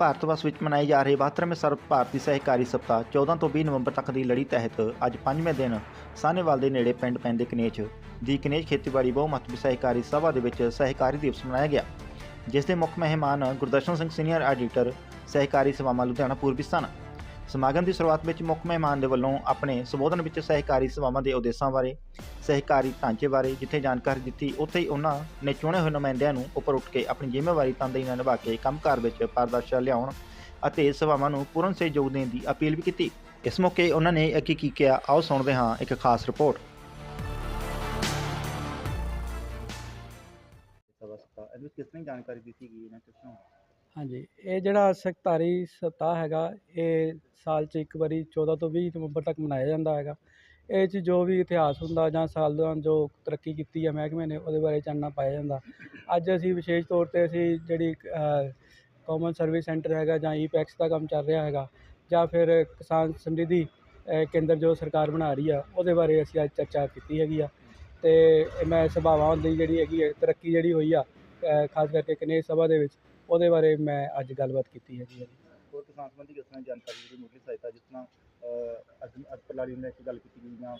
ਭਾਰਤ ਵਰਸ਼ ਵਿੱਚ ਮਨਾਏ ਜਾ ਰਹੇ 72ਵੇਂ ਸਰਵ ਭਾਰਤੀ ਸਹਿਕਾਰੀ ਸਪਤਾਹ 14 ਤੋਂ 20 ਨਵੰਬਰ ਤੱਕ ਦੀ ਲੜੀ ਤਹਿਤ ਅੱਜ ਪੰਜਵੇਂ ਦਿਨ ਸਾਹਨੇਵਾਲ ਦੇ ਨੇੜੇ ਪਿੰਡ ਪੈਂਦੇ ਕਨੇਚ ਦੀ ਕਨੇਚ ਖੇਤੀਬਾੜੀ ਬਹੁਮਤ ਸਹਿਕਾਰੀ ਸਭਾ ਦੇ ਵਿੱਚ ਸਹਿਕਾਰੀ ਦਿਵਸ ਮਨਾਇਆ ਗਿਆ, ਜਿਸ ਦੇ ਮੁੱਖ ਮਹਿਮਾਨ ਗੁਰਦਰਸ਼ਨ ਸਿੰਘ ਸੀਨੀਅਰ ਐਡੀਟਰ, ਸਹਿਕਾਰੀ ਸੇਵਾਵਾਂ ਲੁਧਿਆਣਾ, ਪੂਰਬੀ ਸਥਾਨ। ਸਮਾਗਮ ਦੀ ਸ਼ੁਰੂਆਤ ਵਿੱਚ ਮੁੱਖ ਮਹਿਮਾਨ ਦੇ ਵੱਲੋਂ ਆਪਣੇ ਸੰਬੋਧਨ ਵਿੱਚ ਸਹਿਕਾਰੀ ਸੇਵਾਵਾਂ ਦੇ ਉਦੇਸ਼ਾਂ ਬਾਰੇ, ਸਹਿਕਾਰੀ ਢਾਂਚੇ ਬਾਰੇ ਜਿੱਥੇ ਜਾਣਕਾਰੀ ਦਿੱਤੀ, ਉੱਥੇ ਹੀ ਉਹਨਾਂ ਨੇ ਚੁਣੇ ਹੋਏ ਨੁਮਾਇੰਦਿਆਂ ਨੂੰ ਉੱਪਰ ਉੱਠ ਕੇ ਆਪਣੀ ਜ਼ਿੰਮੇਵਾਰੀ ਤਨਦੇਹੀ ਨਾਲ ਨਿਭਾ ਕੇ ਕੰਮਕਾਰ ਵਿੱਚ ਪਾਰਦਰਸ਼ਤਾ ਲਿਆਉਣ ਅਤੇ ਸੇਵਾਵਾਂ ਨੂੰ ਪੂਰਨ ਸਹਿਯੋਗ ਦੇਣ ਦੀ ਅਪੀਲ ਵੀ ਕੀਤੀ। ਇਸ ਮੌਕੇ ਉਹਨਾਂ ਨੇ ਅੱਗੇ ਕੀ ਕਿਹਾ, ਆਓ ਸੁਣਦੇ ਹਾਂ ਇੱਕ ਖਾਸ ਰਿਪੋਰਟ। ਸਭਾ ਸਭਾ ਇਹਦੇ ਕਿਸ ਤਰ੍ਹਾਂ ਜਾਣਕਾਰੀ ਦਿੱਤੀ ਗਈ ਇਹਨਾਂ ਕਿਸ ਤਰ੍ਹਾਂ ਹਾਂਜੀ, ਇਹ ਜਿਹੜਾ ਸਹਿਕਾਰੀ ਸਪਤਾਹ ਹੈਗਾ, ਇਹ ਸਾਲ 'ਚ ਇੱਕ ਵਾਰੀ 14 ਤੋਂ 20 ਨਵੰਬਰ ਤੱਕ ਮਨਾਇਆ ਜਾਂਦਾ ਹੈਗਾ। ਇਹ 'ਚ ਜੋ ਵੀ ਇਤਿਹਾਸ ਹੁੰਦਾ ਜਾਂ ਸਾਲ ਦੌਰਾਨ ਜੋ ਤਰੱਕੀ ਕੀਤੀ ਹੈ ਮਹਿਕਮੇ ਨੇ, ਉਹਦੇ ਬਾਰੇ ਚਾਨਣਾ ਪਾਇਆ ਜਾਂਦਾ। ਅੱਜ ਅਸੀਂ ਵਿਸ਼ੇਸ਼ ਤੌਰ 'ਤੇ ਅਸੀਂ ਜਿਹੜੀ ਕਾਮਨ ਸਰਵਿਸ ਸੈਂਟਰ ਹੈਗਾ ਜਾਂ ਈ ਪੈਕਸ ਦਾ ਕੰਮ ਚੱਲ ਰਿਹਾ ਹੈਗਾ, ਜਾਂ ਫਿਰ ਕਿਸਾਨ ਸਮਰਿੱਧੀ ਕੇਂਦਰ ਜੋ ਸਰਕਾਰ ਬਣਾ ਰਹੀ ਆ, ਉਹਦੇ ਬਾਰੇ ਅਸੀਂ ਅੱਜ ਚਰਚਾ ਕੀਤੀ ਹੈਗੀ ਆ। ਤੇ ਮੈਂ ਸਭਾਵਾਂ ਦੀ ਜਿਹੜੀ ਹੈਗੀ ਹੈ ਤਰੱਕੀ ਜਿਹੜੀ ਹੋਈ ਆ ਖਾਸ ਕਰਕੇ ਕਨੇਜ ਸਭਾ ਦੇ ਵਿੱਚ ਉਹਦੇ ਬਾਰੇ ਮੈਂ ਅੱਜ ਗੱਲਬਾਤ ਕੀਤੀ ਹੈਗੀ ਹੈ ਜੀ ਹੋਰ ਕਿਸਾਨ ਸੰਬੰਧੀ ਕਿਸ ਤਰ੍ਹਾਂ ਜਾਣਕਾਰੀ ਜਿਹੜੀ ਮੁੱਢਲੀ ਸਹਾਇਤਾ ਜਿਸ ਤਰ੍ਹਾਂ ਅਹ, ਅੱਜ ਅੱਜ ਪ੍ਰਲਾੜੀ ਨੇ ਇੱਕ ਗੱਲ ਕੀਤੀ ਗਈ ਜਾਂ।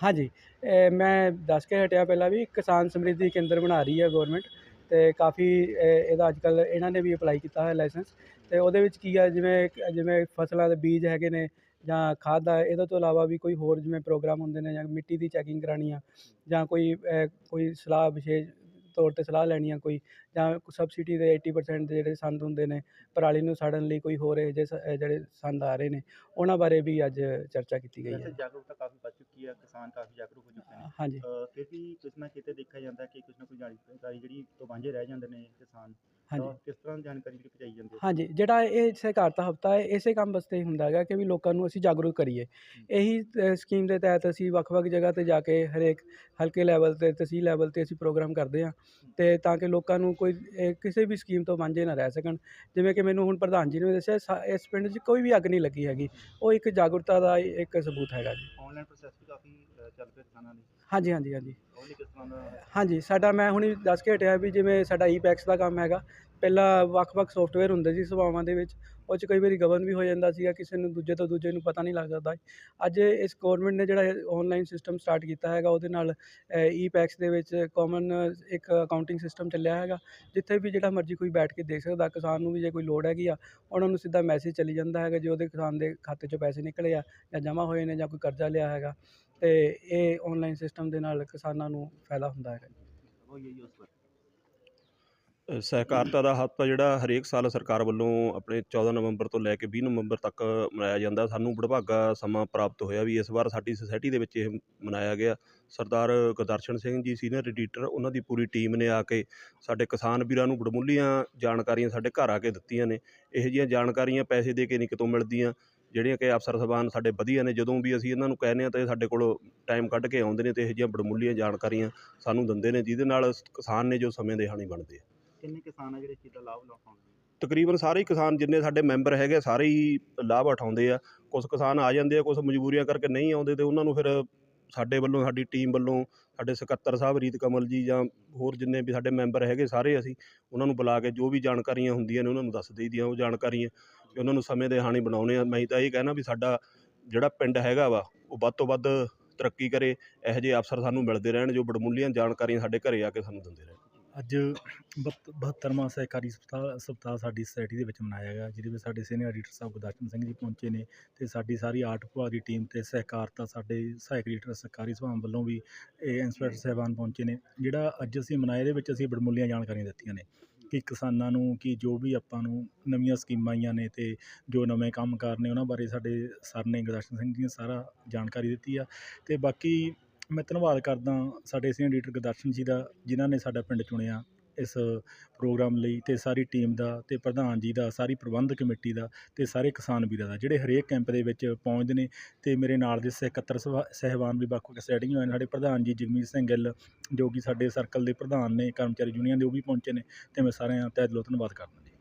ਹਾਂਜੀ ਇਹ ਮੈਂ ਦੱਸ ਕੇ ਹਟਿਆ ਪਹਿਲਾਂ ਵੀ ਕਿਸਾਨ ਸਮਰਿੱਧੀ ਕੇਂਦਰ ਬਣਾ ਰਹੀ ਹੈ ਗਵਰਨਮੈਂਟ ਤੇ ਕਾਫੀ ਇਹ- ਇਹਦਾ ਅੱਜ ਕੱਲ ਇਹਨਾਂ ਨੇ ਵੀ ਅਪਲਾਈ ਕੀਤਾ ਹੈ ਲਾਇਸੈਂਸ ਤੇ ਉਹਦੇ ਵਿੱਚ ਕੀ ਹੈ ਜਿਵੇਂ ਜਿਵੇਂ ਫਸਲਾਂ ਦੇ ਬੀਜ ਹੈਗੇ ਨੇ ਜਾਂ ਖਾਦ ਦਾ ਇਹਦੇ ਤੋਂ ਇਲਾਵਾ ਵੀ ਕੋਈ ਹੋਰ ਜਿਵੇਂ ਪ੍ਰੋਗਰਾਮ ਹੁੰਦੇ ਨੇ ਜਾਂ ਮਿੱਟੀ ਦੀ ਚੈਕਿੰਗ ਕਰਾਉਣੀ ਆ ਜਾਂ ਕੋਈ ਅਹ, ਕੋਈ ਸਲਾਹ ਵਿਸ਼ੇਸ਼ ਤੌਰ ਤੇ ਸਲਾਹ ਲੈਣੀ ਆ ਕੋਈ ਜਾਂ ਸਬਸਿਡੀ ਦੇ 80% ਦੇ ਜਿਹੜੇ ਸੰਦ ਹੁੰਦੇ ਨੇ ਪਰਾਲੀ ਨੂੰ ਸਾੜਨ ਲਈ ਕੋਈ ਹੋਰ ਇਹ ਜਿਹੇ ਜਿਹੜੇ ਸੰਦ ਆ ਰਹੇ ਨੇ ਉਹਨਾਂ ਬਾਰੇ ਵੀ ਅੱਜ ਚਰਚਾ ਕੀਤੀ ਗਈ ਹੈ। ਜਾਗਰੂਕਤਾ ਕਾਫੀ ਵੱਧ ਚੁੱਕੀ ਹੈ ਕਿਸਾਨ ਕਾਫੀ ਜਾਗਰੂਕ ਹੋ ਚੁੱਕੇ ਨੇ। ਹਾਂਜੀ। ਫਿਰ ਵੀ ਕਿਸ ਨਾ ਕਿਤੇ ਦੇਖਿਆ ਜਾਂਦਾ ਕਿ ਕੁਝ ਨਾ ਕੋਈ ਜਾਣਕਾਰੀ ਜਿਹੜੀ ਤੋਂ ਵਾਂਝੇ ਰਹਿ ਜਾਂਦੇ ਨੇ ਕਿਸਾਨ ਹਾਂਜੀ। ਕਿਸ ਤਰ੍ਹਾਂ ਜਾਣਕਾਰੀ ਜਿਹੜੀ ਪਹੁੰਚਾਈ ਜਾਂਦੀ ਹੈ? ਹਾਂਜੀ ਜਿਹੜਾ ਇਹ ਸਹਿਕਾਰਤਾ ਹਫਤਾ ਹੈ ਇਸੇ ਕੰਮ ਵਾਸਤੇ ਹੀ ਹੁੰਦਾ ਹੈਗਾ ਕਿ ਵੀ ਲੋਕਾਂ ਨੂੰ ਅਸੀਂ ਜਾਗਰੂਕ ਕਰੀਏ। ਇਹੀ ਸਕੀਮ ਦੇ ਤਹਿਤ ਅਸੀਂ ਵੱਖ-ਵੱਖ ਜਗ੍ਹਾ ਤੇ ਜਾ ਕੇ ਹਰੇਕ ਹਲਕੇ ਲੈਵਲ ਤੇ ਤਹਿਸੀਲ ਲੈਵਲ ਤੇ ਅਸੀਂ ਪ੍ਰੋਗਰਾਮ ਕਰਦੇ ਹਾਂ। ਤੇ ਤਾਂ ਕਿ ਲੋਕਾਂ ਨੂੰ ਕੋਈ ਇਹ ਕਿਸੇ ਵੀ ਸਕੀਮ ਤੋਂ ਵਾਂਝੇ ਨਾ ਰਹਿ ਸਕਣ। ਜਿਵੇਂ ਕਿ ਮੈਨੂੰ ਹੁਣ ਪ੍ਰਧਾਨ ਜੀ ਨੇ ਦੱਸਿਆ ਸਾ- ਇਸ ਪਿੰਡ 'ਚ ਕੋਈ ਵੀ ਅੱਗ ਨਹੀਂ ਲੱਗੀ ਹੈਗੀ। ਉਹ ਇੱਕ ਜਾਗਰੂਕਤਾ ਦਾ ਇੱਕ ਸਬੂਤ ਹੈਗਾ ਜੀ। ਆਨਲਾਈਨ ਪ੍ਰੋਸੈਸ ਵੀ ਕਾਫੀ ਅਹ, ਚੱਲ ਪਿਆ ਕਿਸਾਨਾਂ ਲਈ ਹਾਂਜੀ ਹਾਂਜੀ ਹਾਂਜੀ। ਉਹ ਲਈ ਕਿਸ ਤਰ੍ਹਾਂ ਦਾ? ਹਾਂਜੀ ਸਾਡਾ ਮੈਂ ਹੁਣੀ ਦੱਸ ਕੇ ਹਟਿਆ ਵੀ ਜਿਵੇਂ ਸਾਡਾ ਈ ਪੈਕਸ ਦਾ ਕੰਮ ਹੈਗਾ ਪਹਿਲਾਂ ਵੱਖ-ਵੱਖ ਸੌਫਟਵੇਅਰ ਹੁੰਦੇ ਸੀ ਸਭਾਵਾਂ ਦੇ ਵਿੱਚ ਉਹ 'ਚ ਕਈ ਵਾਰੀ ਗਵਨ ਵੀ ਹੋ ਜਾਂਦਾ ਸੀਗਾ ਕਿਸੇ ਨੂੰ ਦੂਜੇ ਤੋਂ ਦੂਜੇ ਨੂੰ ਪਤਾ ਨਹੀਂ ਲੱਗ ਸਕਦਾ ਅੱਜ ਇਸ ਗਵਰਨਮੈਂਟ ਨੇ ਜਿਹੜਾ ਆਨਲਾਈਨ ਸਿਸਟਮ ਸਟਾਰਟ ਕੀਤਾ ਹੈਗਾ ਉਹਦੇ ਨਾਲ ਈ ਪੈਕਸ ਦੇ ਵਿੱਚ ਕਾਮਨ ਇੱਕ ਅਕਾਊਂਟਿੰਗ ਸਿਸਟਮ ਚੱਲਿਆ ਹੈਗਾ ਜਿੱਥੇ ਵੀ ਜਿਹੜਾ ਮਰਜ਼ੀ ਕੋਈ ਬੈਠ ਕੇ ਦੇਖ ਸਕਦਾ ਕਿਸਾਨ ਨੂੰ ਵੀ ਜੇ ਕੋਈ ਲੋੜ ਹੈਗੀ ਆ ਉਹਨਾਂ ਨੂੰ ਸਿੱਧਾ ਮੈਸੇਜ ਚੱਲੀ ਜਾਂਦਾ ਹੈਗਾ ਜੇ ਉਹਦੇ ਕਿਸਾਨ ਦੇ ਖਾਤੇ 'ਚੋਂ ਪੈਸੇ ਨਿਕਲੇ ਆ ਜਾਂ ਜਮ੍ਹਾਂ ਹੋਏ ਨੇ ਜਾਂ ਕੋਈ ਕਰਜ਼ਾ ਲਿਆ ਹੈਗਾ। ਤੇ ਇਹ ਆਨਲਾਈਨ ਸਿਸਟਮ ਦੇ ਨਾਲ ਕਿਸਾਨਾਂ ਨੂੰ ਫਾਇਦਾ ਹੁੰਦਾ ਹੈ ਸਹਿਕਾਰਤਾ ਦਾ ਹਫ਼ਤਾ ਜਿਹੜਾ ਹਰੇਕ ਸਾਲ ਸਰਕਾਰ ਵੱਲੋਂ ਆਪਣੇ 14 ਨਵੰਬਰ ਤੋਂ ਲੈ ਕੇ 20 ਨਵੰਬਰ ਤੱਕ ਮਨਾਇਆ ਜਾਂਦਾ। ਸਾਨੂੰ ਬੜਭਾਗਾ ਸਮਾਂ ਪ੍ਰਾਪਤ ਹੋਇਆ ਵੀ ਇਸ ਵਾਰ ਸਾਡੀ ਸੁਸਾਇਟੀ ਦੇ ਵਿੱਚ ਇਹ ਮਨਾਇਆ ਗਿਆ। ਸਰਦਾਰ ਗੁਰਦਰਸ਼ਨ ਸਿੰਘ ਜੀ ਸੀਨੀਅਰ ਐਡੀਟਰ ਉਹਨਾਂ ਦੀ ਪੂਰੀ ਟੀਮ ਨੇ ਆ ਕੇ ਸਾਡੇ ਕਿਸਾਨ ਵੀਰਾਂ ਨੂੰ ਬੜਮੁੱਲੀਆਂ ਜਾਣਕਾਰੀਆਂ ਸਾਡੇ ਘਰ ਆ ਕੇ ਦਿੱਤੀਆਂ ਨੇ। ਇਹੋ ਜਿਹੀਆਂ ਜਾਣਕਾਰੀਆਂ ਪੈਸੇ ਦੇ ਕੇ ਨਹੀਂ ਕਿਤੋਂ ਮਿਲਦੀਆਂ। ਜਿਹੜੀਆਂ ਕਿ ਅਫਸਰ ਸਬਾਨ ਸਾਡੇ ਵਧੀਆ ਨੇ ਜਦੋਂ ਵੀ ਅਸੀਂ ਇਹਨਾਂ ਨੂੰ ਕਹਿੰਦੇ ਹਾਂ ਤਾਂ ਇਹ ਸਾਡੇ ਕੋਲ ਟਾਈਮ ਕੱਢ ਕੇ ਆਉਂਦੇ ਨੇ ਤੇ ਇਹੋ ਜਿਹੀਆਂ ਬੜਮੁੱਲੀਆਂ ਜਾਣਕਾਰੀਆਂ ਸਾਨੂੰ ਦਿੰਦੇ ਨੇ ਜਿਹਦੇ ਨਾਲ ਕਿਸਾਨ ਨੇ ਜੋ ਸਮੇਂ ਦੇ ਹਾਣੀ ਬਣਦੇ ਆ। ਕਿੰਨੇ ਕਿਸਾਨ ਆ ਜਿਹੜੇ ਇਸ ਚੀਜ਼ ਦਾ ਲਾਭ ਉਠਾਉਂਦੇ ਤਕਰੀਬਨ ਸਾਰੇ ਹੀ ਕਿਸਾਨ ਜਿੰਨੇ ਸਾਡੇ ਮੈਂਬਰ ਹੈਗੇ ਸਾਰੇ ਹੀ ਲਾਭ ਉਠਾਉਂਦੇ ਆ। ਕੁਝ ਕਿਸਾਨ ਆ ਜਾਂਦੇ ਆ ਕੁਝ ਮਜਬੂਰੀਆਂ ਕਰਕੇ ਨਹੀਂ ਆਉਂਦੇ ਤੇ ਉਹਨਾਂ ਨੂੰ ਫਿਰ ਸਾਡੇ ਵੱਲੋਂ, ਸਾਡੀ ਟੀਮ ਵੱਲੋਂ, ਸਾਡੇ ਸਕੱਤਰ ਸਾਹਿਬ ਰੀਤ ਕਮਲ ਜੀ ਜਾਂ ਹੋਰ ਜਿੰਨੇ ਵੀ ਸਾਡੇ ਮੈਂਬਰ ਹੈਗੇ ਸਾਰੇ ਅਸੀਂ ਉਹਨਾਂ ਨੂੰ ਬੁਲਾ ਕੇ ਜੋ ਵੀ ਜਾਣਕਾਰੀਆਂ ਹੁੰਦੀਆਂ ਨੇ ਉਹਨਾਂ ਨੂੰ ਦੱਸ ਦੇਈਦੀਆਂ, ਉਹ ਜਾਣਕਾਰੀਆਂ ਵੀ ਉਹਨਾਂ ਨੂੰ ਸਮੇਂ ਦੇ ਹਾਣੀ ਬਣਾਉਣੇ ਆ। ਮੈਂ ਤਾਂ ਇਹ ਕਹਿਣਾ ਵੀ ਸਾਡਾ ਜਿਹੜਾ ਪਿੰਡ ਹੈਗਾ ਵਾ, ਉਹ ਵੱਧ ਤੋਂ ਵੱਧ ਤਰੱਕੀ ਕਰੇ, ਇਹੋ ਜਿਹੇ ਅਫਸਰ ਸਾਨੂੰ ਮਿਲਦੇ ਰਹਿਣ, ਜੋ ਬੜਮੁੱਲੀਆਂ ਜਾਣਕਾਰੀਆਂ ਸਾਡੇ ਘਰੇ ਆ ਕੇ ਸਾਨੂੰ ਦਿੰਦੇ ਰਹਿਣ। ਅੱਜ ਬਹੱਤ- ਬਹੱਤਰਵਾਂ ਸਹਿਕਾਰੀ ਸਪਤਾਹ ਸਪਤਾਹ ਸਾਡੀ ਸੁਸਾਇਟੀ ਦੇ ਵਿੱਚ ਮਨਾਇਆ ਗਿਆ, ਜਿਹਦੇ ਵਿੱਚ ਸਾਡੇ ਸੀਨੀਅਰ ਐਡੀਟਰ ਸਾਹਿਬ ਗੁਰਦਰਸ਼ਨ ਸਿੰਘ ਜੀ ਪਹੁੰਚੇ ਨੇ ਤੇ ਸਾਡੀ ਸਾਰੀ ਆਰਟ ਵਿਭਾਗ ਦੀ ਟੀਮ ਤੇ ਸਹਿਕਾਰਤਾ ਸਾਡੇ ਸਹਾਇਕ ਐਡੀਟਰ ਸਰਕਾਰੀ ਸਭਾਵਾਂ ਵੱਲੋਂ ਵੀ ਇਹ ਇੰਸਪੈਕਟਰ ਸਾਹਿਬਾਨ ਪਹੁੰਚੇ ਨੇ, ਜਿਹੜਾ ਅੱਜ ਅਸੀਂ ਮਨਾਏ ਇਹਦੇ ਵਿੱਚ ਅਸੀਂ ਬੜਮੁੱਲੀਆਂ ਜਾਣਕਾਰੀਆਂ ਦਿੱਤੀਆਂ ਨੇ ਕਿ ਕਿਸਾਨਾਂ ਨੂੰ ਕਿ ਜੋ ਵੀ ਆਪਾਂ ਨੂੰ ਨਵੀਆਂ ਸਕੀਮਾਂ ਆਈਆਂ ਨੇ ਤੇ ਜੋ ਨਵੇਂ ਕੰਮ ਕਾਰ ਨੇ ਉਹਨਾਂ ਬਾਰੇ ਸਾਡੇ ਸਰ ਨੇ ਗੁਰਦਰਸ਼ਨ ਸਿੰਘ ਜੀ ਨੇ ਸਾਰਾ ਜਾਣਕਾਰੀ ਦਿੱਤੀ ਆ ਤੇ ਬਾਕੀ ਮੈਂ ਧੰਨਵਾਦ ਕਰਦਾ ਸਾਡੇ ਸੀਨੀਅਰ ਐਡੀਟਰ ਗੁਰਦਰਸ਼ਨ ਜੀ ਦਾ, ਜਿਨ੍ਹਾਂ ਨੇ ਸਾਡਾ ਪਿੰਡ ਚੁਣਿਆ ਇਸ ਪ੍ਰੋਗਰਾਮ ਲਈ ਤੇ ਸਾਰੀ ਟੀਮ ਦਾ ਤੇ ਪ੍ਰਧਾਨ ਜੀ ਦਾ, ਸਾਰੀ ਪ੍ਰਬੰਧਕ ਕਮੇਟੀ ਦਾ ਤੇ ਸਾਰੇ ਕਿਸਾਨ ਵੀਰਾਂ ਦਾ, ਜਿਹੜੇ ਹਰੇਕ ਕੈਂਪ ਦੇ ਵਿੱਚ ਪਹੁੰਚਦੇ ਨੇ ਤੇ ਮੇਰੇ ਨਾਲ ਦੇ ਸਕੱਤਰ ਸਭਾ- ਸਾਹਿਬਾਨ ਵੀ ਵੱਖ ਵੱਖ ਸੈਟਿੰਗ ਹੋਏ ਨੇ, ਸਾਡੇ ਪ੍ਰਧਾਨ ਜੀ ਜਗਮੀਤ ਸਿੰਘ ਗਿੱਲ, ਜੋ ਕਿ ਸਾਡੇ ਸਰਕਲ ਦੇ ਪ੍ਰਧਾਨ ਨੇ, ਕਰਮਚਾਰੀ ਯੂਨੀਅਨ ਦੇ, ਉਹ ਵੀ ਪਹੁੰਚੇ ਨੇ ਤੇ ਮੈਂ ਸਾਰਿਆਂ ਦਾ ਤਹਿ ਦਿਲੋਂ ਧੰਨਵਾਦ ਕਰਦਾ ਜੀ।